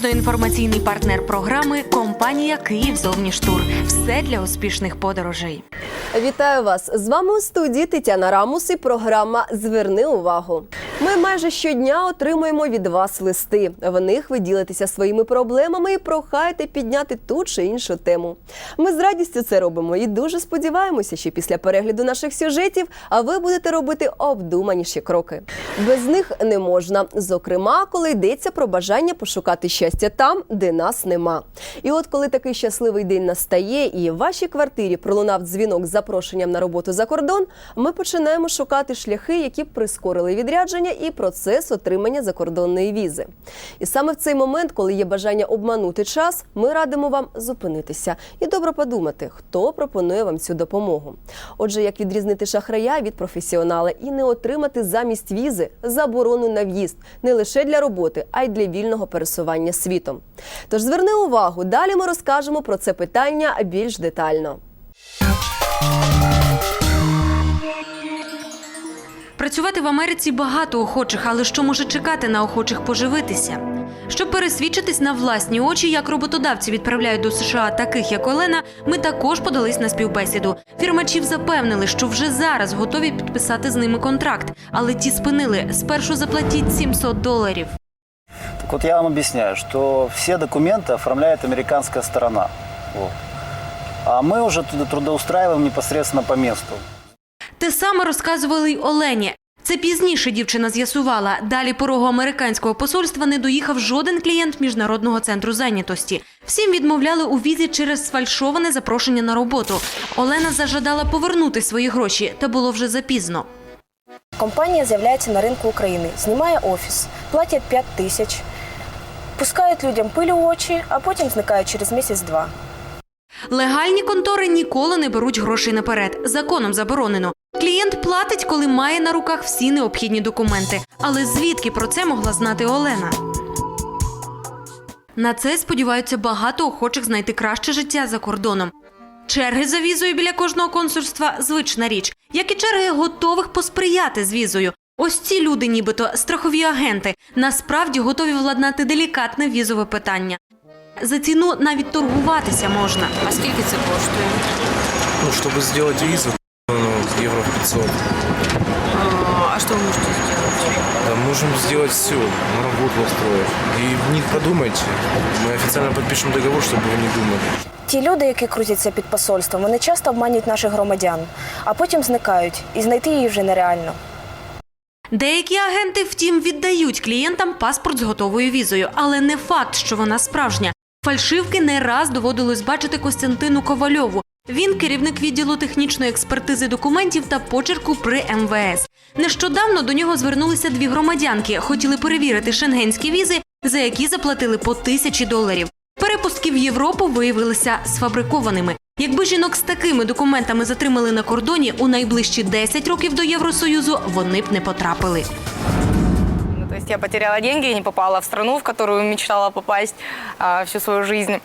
Туристично-інформаційний партнер програми компанія Київ Зовніштур. Все для успішних подорожей. Вітаю вас! З вами у студії Тетяна Рамус і програма Зверни увагу. Ми майже щодня отримуємо від вас листи. В них ви ділитеся своїми проблемами і прохаєте підняти ту чи іншу тему. Ми з радістю це робимо і дуже сподіваємося, що після перегляду наших сюжетів ви будете робити обдуманіші кроки. Без них не можна. Зокрема, коли йдеться про бажання пошукати щастя там, де нас нема. І от коли такий щасливий день настає, і в вашій квартирі пролунав дзвінок з запрошенням на роботу за кордон, ми починаємо шукати шляхи, які б прискорили відрядження і процес отримання закордонної візи. І саме в цей момент, коли є бажання обманути час, ми радимо вам зупинитися і добре подумати, хто пропонує вам цю допомогу. Отже, як відрізнити шахрая від професіонала і не отримати замість візи заборону на в'їзд не лише для роботи, а й для вільного пересування світом. Тож зверни увагу, далі ми розкажемо про це питання більш детально. Працювати в Америці багато охочих, але що може чекати на охочих поживитися? Щоб пересвідчитись на власні очі, як роботодавці відправляють до США таких, як Олена, ми також подались на співбесіду. Фірмачів запевнили, що вже зараз готові підписати з ними контракт, але ті спинили спершу заплатіть 700 доларів. Так вот я вам объясняю, что все документы оформляет американская сторона. Вот. А мы уже туда трудоустраиваем непосредственно по месту. Те саме розказували й Олені. Це пізніше дівчина з'ясувала. Далі порогу американського посольства не доїхав жоден клієнт міжнародного центру зайнятості. Всім відмовляли у візі через сфальшоване запрошення на роботу. Олена зажадала повернути свої гроші, та було вже запізно. Компанія з'являється на ринку України, знімає офіс, платять 5 тисяч, пускають людям пиль у очі, а потім зникають через місяць-два. Легальні контори ніколи не беруть грошей наперед. Законом заборонено. Клієнт платить, коли має на руках всі необхідні документи. Але звідки про це могла знати Олена? На це сподіваються багато охочих знайти краще життя за кордоном. Черги за візою біля кожного консульства звична річ, як і черги готових посприяти з візою. Ось ці люди, нібито страхові агенти, насправді готові владнати делікатне візове питання. За ціну навіть торгуватися можна. А скільки це коштує? Ну, чтобы сделать визу, ну, евро 500. А, а что вы можете сделать? Да, можем сделать все, на работу устроить. И не подумайте, мы официально подпишем договор, чтобы вы не думали. Ті люди, які крутяться під посольством, вони часто обманюють наших громадян, а потім зникають, і знайти її вже нереально. Деякі агенти, втім, віддають клієнтам паспорт з готовою візою, але не факт, що вона справжня. Фальшивки не раз доводилось бачити Костянтину Ковальову. Він керівник відділу технічної експертизи документів та почерку при МВС. Нещодавно до нього звернулися дві громадянки, хотіли перевірити шенгенські візи, за які заплатили по тисячі доларів. Перепустки в Європу виявилися сфабрикованими. Якби жінок з такими документами затримали на кордоні у найближчі 10 років до Євросоюзу, вони б не потрапили. Я потеряла деньги и не попала в страну, в которую мечтала попасть а, всю свою жизнь.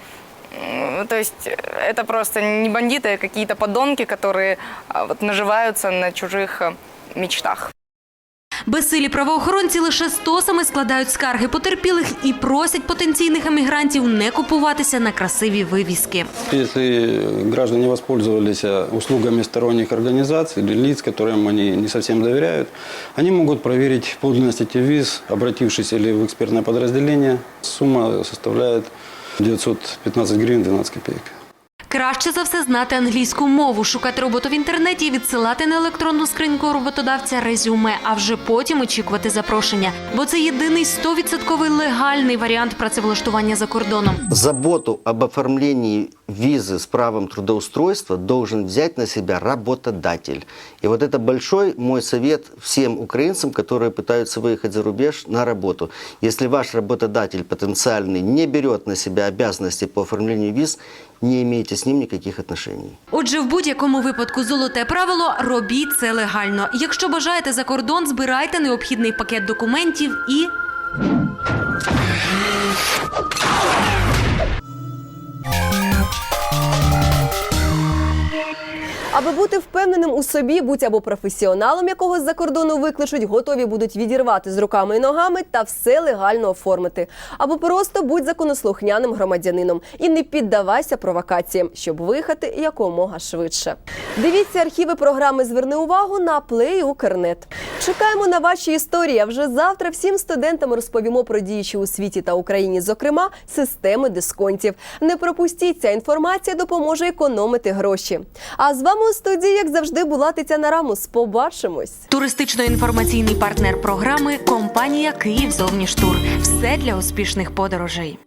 То есть э, это просто не бандиты, а какие-то подонки, которые а, вот, наживаются на чужих а, мечтах. Безсилі правоохоронці лише стосами складають скарги потерпілих і просять потенційних емігрантів не купуватися на красиві вивіски. Если граждане воспользовались э, услугами сторонних организаций или лиц, которым они не совсем доверяют, они могут проверить подлинность этих виз, обратившись или в экспертное подразделение. Сумма составляет 915 гривен 12 копеек. Краще за все знати англійську мову, шукати роботу в інтернеті і відсилати на електронну скриньку роботодавця резюме, а вже потім очікувати запрошення. Бо це єдиний 100% легальний варіант працевлаштування за кордоном. Заботу об оформлении визы с правом трудоустройства должен взять на себя работодатель. И вот это большой мой совет всем украинцам, которые пытаются выехать за рубеж на работу. Если ваш работодатель потенциальный не берет на себя обязанности по оформлению виз, не имейте с ним никаких отношений. Отже, в будь-якому випадку золоте правило робіть це легально. Якщо бажаєте за кордон, збирайте необхідний пакет документів і. Аби бути впевненим у собі, будь або професіоналом, якого з-за кордону викличуть, готові будуть відірвати з руками і ногами та все легально оформити. Або просто будь законослухняним громадянином і не піддавайся провокаціям, щоб виїхати якомога швидше. Дивіться архіви програми Зверни увагу на Play Укрнет. Чекаємо на ваші історії. А вже завтра всім студентам розповімо про діючі у світі та Україні, зокрема, системи дисконтів. Не пропустіть, ця інформація допоможе економити гроші. А з вами у студії, як завжди, була Тетяна Рамус. Побачимось. Туристично-інформаційний партнер програми компанія Київ Зовніштур. Все для успішних подорожей.